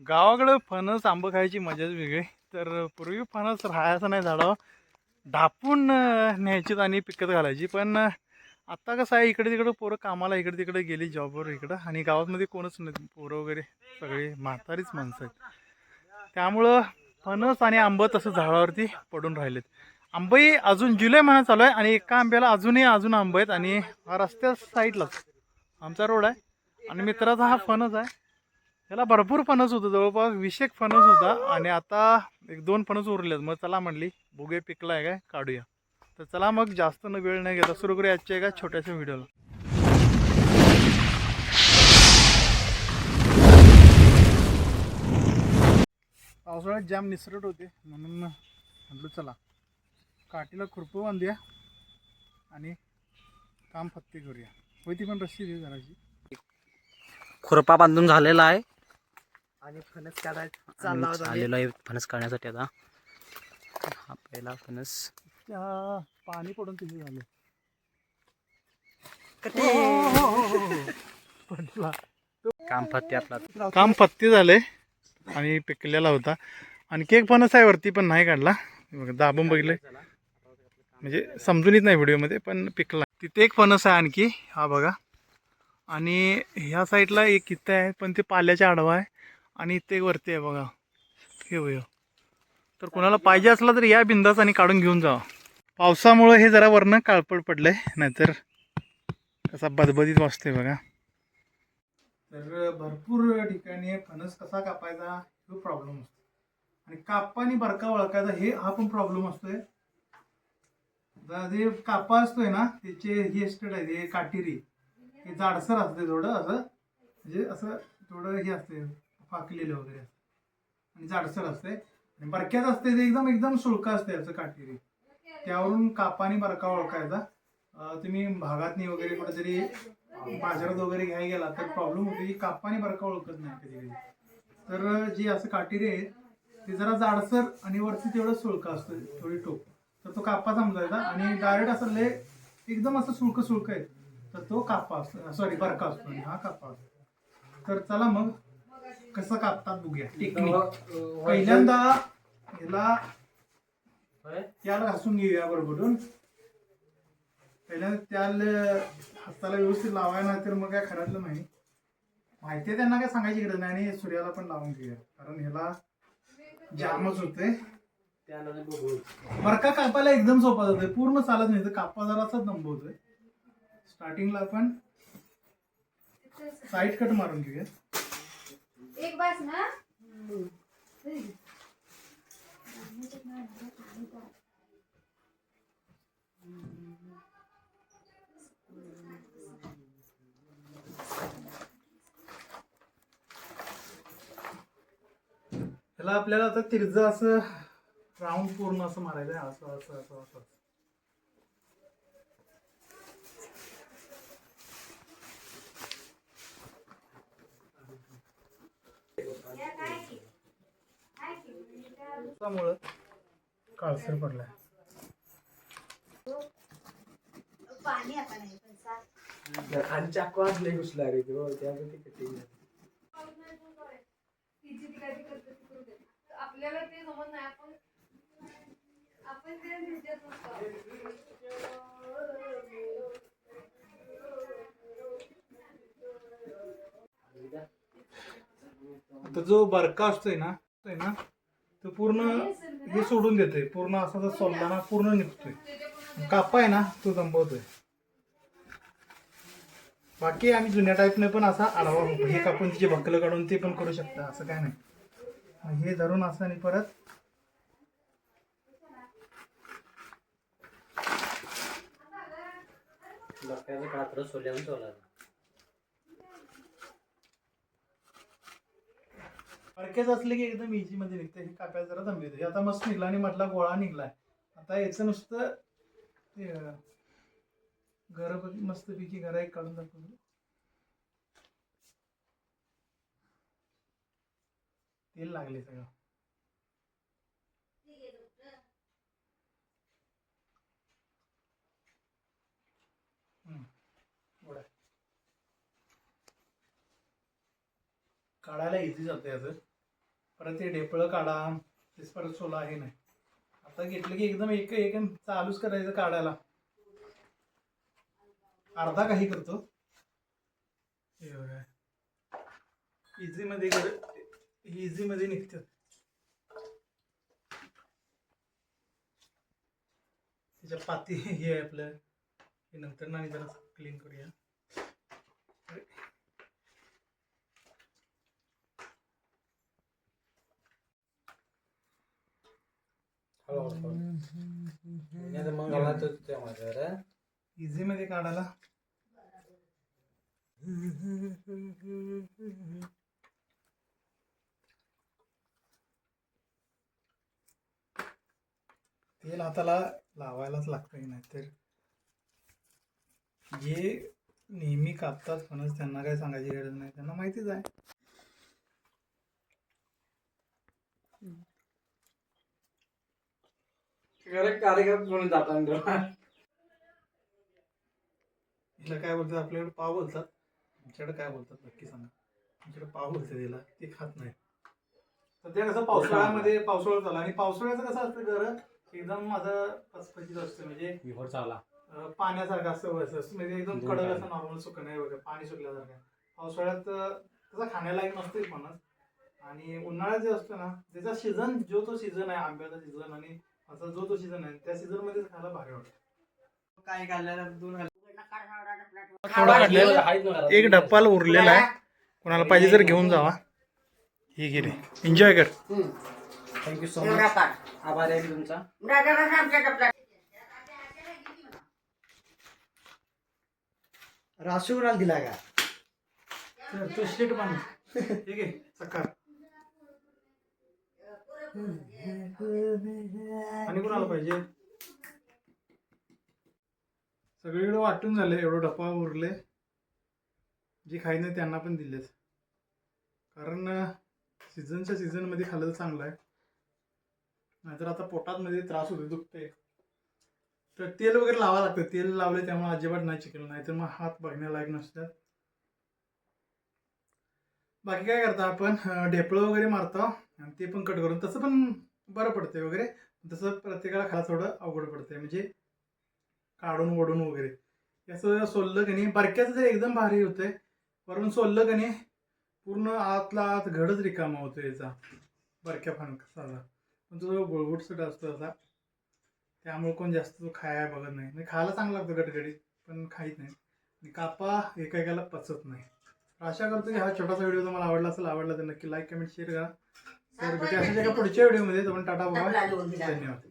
गावाकडं फणस आंबं खायची मजाच वेगळी. तर पूर्वी फणस राहायचं नाही झाडावर ढापून न्यायचीत आणि पिकत घालायची. पण आत्ता कसं आहे इकडे तिकडं पोरं कामाला इकडे तिकडे गेली जॉबवर इकडं. आणि गावामध्ये कोणच नाही. पोरं वगैरे सगळी म्हातारीच माणसं आहेत. त्यामुळं फणस आणि आंबं तसं झाडावरती पडून राहिलेत. आंबही अजून जुलै महिना चालू आहे आणि एका आंब्याला अजूनही अजून आंबं आहेत. आणि हा रस्त्या साईडलाच आमचा रोड आहे. आणि मित्राचा हा फणस आहे. त्याला भरपूर फणस होतं जवळपास विशेक फणस होता. आणि आता एक दोन फणस उरलेत. मग चला म्हणली भुगे पिकला आहे काय? काढूया. तर चला मग जास्त न वेळ नाही घेता सुरू करूया आजच्या एका छोट्याशा व्हिडिओला. पावसाळ्यात जाम निसरट होते. म्हणून म्हटलं चला काठीला खुरपं बांधूया आणि काम फत्ते करूया. होती पण रस्सी दे जराशी. खुरपा बांधून झालेला आहे. आणि फणस काढायचं आणि चालला होता आलेलो आहे फणस काढण्यासाठी आता. हा पहिला फणस. त्या पाणी पडून तिथे झाले. पडला. काम फत्ते आपला. काम पत्ती झाले. आणि पिकलेला होता. आणखी एक फणस आहे वरती पण नाही काढला. हे बघा, दाबून बघितले म्हणजे समजून येत नाही व्हिडिओमध्ये पण पिकला. तिथे एक फणस आहे आणखी. हा बघा. आणि ह्या साईडला एक इथं आहे पण ते पाल्याच्या आडवा आहे. आणि इथे वरती आहे बघा. हे तर कोणाला पाहिजे असला तर या बिंदास आणि काढून घेऊन जावा पावसामुळं हे जरा वरनं काळपड पडलंय नाहीतर कसा बदबदीत वाचतोय बघा. तर भरपूर ठिकाणी फणस कसा कापायचा हा प्रॉब्लेम असतो आणि कापा आणि बरका वळकायचा हे हा पण प्रॉब्लेम असतोय. जे कापा असतोय ना त्याचे हे एस्टेट आहे हे काटेरी. हे जाडसर असते थोडं असं म्हणजे असं थोडं हे असते फाकलेलं वगैरे असतं. आणि जाडसर असते आणि बरक्यात असते ते एकदम एकदम सुळका असते याचं काटेरी. त्यावरून कापानी बरका ओळखायचा. तुम्ही भागातनी वगैरे कुठेतरी बाजारात वगैरे घ्यायला गेला तर प्रॉब्लेम होतो की कापानी बरका ओळखत नाही कधी कधी. तर जे असं काटेरी आहेत ते जरा जाडसर आणि वरती तेवढं सुळका असतं थोडी टोप तर तो कापा समजायचा आणि डायरेक्ट असं लय एकदम असं सुळकं सुळकं आहे तर तो कापा असतो सॉरी बरका असतो आणि हा कापा असतो. तर चला मग कसं कापतात बघूया. टेक्निक पहिल्यांदा ह्याला त्याला घासून घेऊया बरोबरून पहिल्यांदा त्याल हाताला व्यवस्थित लावायला नाही तर मग काय खरातलं नाही. माहिती आहे त्यांना काय सांगायची गरज नाही आणि सूर्याला पण लावून घेऊया. कारण ह्याला जामच होते बरका कापायला एकदम सोपा जातोय. पूर्ण चालत नाही तर कापा जराचाच दंबवतोय स्टार्टिंगला आपण साईड कट मारून घेऊया. एक बस ना? ह्याला आपल्याला आता तिरज असं राऊंड पूर्ण असं मारायचं आहे असं असं असं असं. त्यामुळं काळसर पडलाय पाणी आता नाही पण सात आणि चाकू असले घुसला रे तो त्यामुळे ते कटिंग. आपल्याला ते जमत नाही आपण आपण ते ह्याच्यात नसतो. आता जो बरका असतोय ना असतोय ना तो पूर्ण हे सोडून देतोय. पूर्ण असा जर सोलताना पूर्ण निघतोय. कापा आहे ना तो दंबवतोय. बाकी आम्ही जुन्या टाईपने पण असा आडवा हे कापून तिचे भकलं काढून ते पण करू शकता असं काय नाही. हे धरून असं आणि परत डोक्याचं कात्र सोल्यानं सोलायचं फडक्याच असले की एकदम इजी मध्ये निघते हे कापायला जरा दम येते आता मस्त निघला आणि म्हटला गोळा निघलाय. आता याचं नुसतं ते घर मस्त पैकी घर एक काढून दाखवतो. तेल लागले सगळं. काढायला इझी जातं याचं. परत ते ढेपळं काढा. तेच परत सोला हे नाही. आता घेतलं की एकदम एक एक चालूच करायचं काढायला. अर्धा काही करतो. हे बघा. इझी मध्ये इझी मध्ये त्याच्या पाती हे आहे आपलं. हे नंतर ना जरा क्लीन करूया. मग इझी मध्ये काढायला तेल हाताला लावायलाच लागतं नाहीतर जे नेहमी कापतात म्हणून त्यांना काही सांगायची गरज नाही. त्यांना माहितीच आहे. खरं कार्यक्रम म्हणून जाताना हिला काय बोलतात? आपल्याकडे पाव बोलतात. आमच्याकडे काय बोलतात? नक्की सांगा. आमच्याकडे पाव बोलतात हिला. ते खात नाही सध्या कसं पावसाळ्यामध्ये पावसाळा झाला आणि पावसाळ्याचं कसं असतं घर? एकदम माझं पचपचीत असतं. म्हणजे विहोर चावला. अं, पाण्यासारखं असं वरचं. असं म्हणजे एकदम कडक. असं नॉर्मल सुकं नाही बघा पाणी सुकल्यासारखं. पावसाळ्यात अं, तसा खाण्यालायक नसते फणस आणि उन्हाळ्यात जे असतो ना त्याचा सीझन जो तो सीझन आहे आंब्याचा सीझन आणि असा जो तो सीझन आहे त्या सीझनमध्ये खायला भारी वाटतं. काय घालायला दोन थोडा काढलेला एक डब्बाल उरलेला आहे. कोणाला पाहिजे तर घेऊन जावा. हे घे रे. एन्जॉय कर. थँक्यू सो मच आभार आहे तुमचा. राशीवराला दिला का? तो शीट बांध ठीक आहे सकार आणि कोणाला पाहिजे? सगळीकडे वाटून झाले एवढं डब्बा उरले. जे खाई नाही त्यांना पण दिलेत. कारण सीझनच्या सीझनमध्ये खाल्लं तर चांगलं आहे. नाहीतर आता पोटात मध्ये त्रास होतो दुखते तर तेल वगैरे लावा लागतं. तेल लावले त्यामुळे अजिबात नाही चिकन. नाहीतर मग हात बघण्यालायक नसतात. बाकी काय करता आपण? ढेपळं वगैरे मारतो. आणि ते पण कट करून तसं पण बरं पडते वगैरे. तसं प्रत्येकाला खायला थोडं अवघड पडते म्हणजे काढून ओढून वगैरे. याचं सोललं की नाही बारक्याचं जर एकदम भारी होतंय. वरून सोललं की नाही पूर्ण आतला आत घडच रिकामा होतो याचा. बरक्या फणसाचा पण तो गुळगुटसट असतो असा. त्यामुळे कोण जास्त तो खाया बघत नाही. म्हणजे खायला चांगला लागतो गटगडीत पण खाईत नाही. आणि कापा एका एकाला पचत नाही. अशा करतो की हा छोटासा व्हिडिओ तुम्हाला आवडला असेल आवडला तर नक्की लाईक कमेंट शेअर करा. तर भेटूया अशाच एका पुढच्या व्हिडिओमध्ये आपण टाटा बाबा धन्यवाद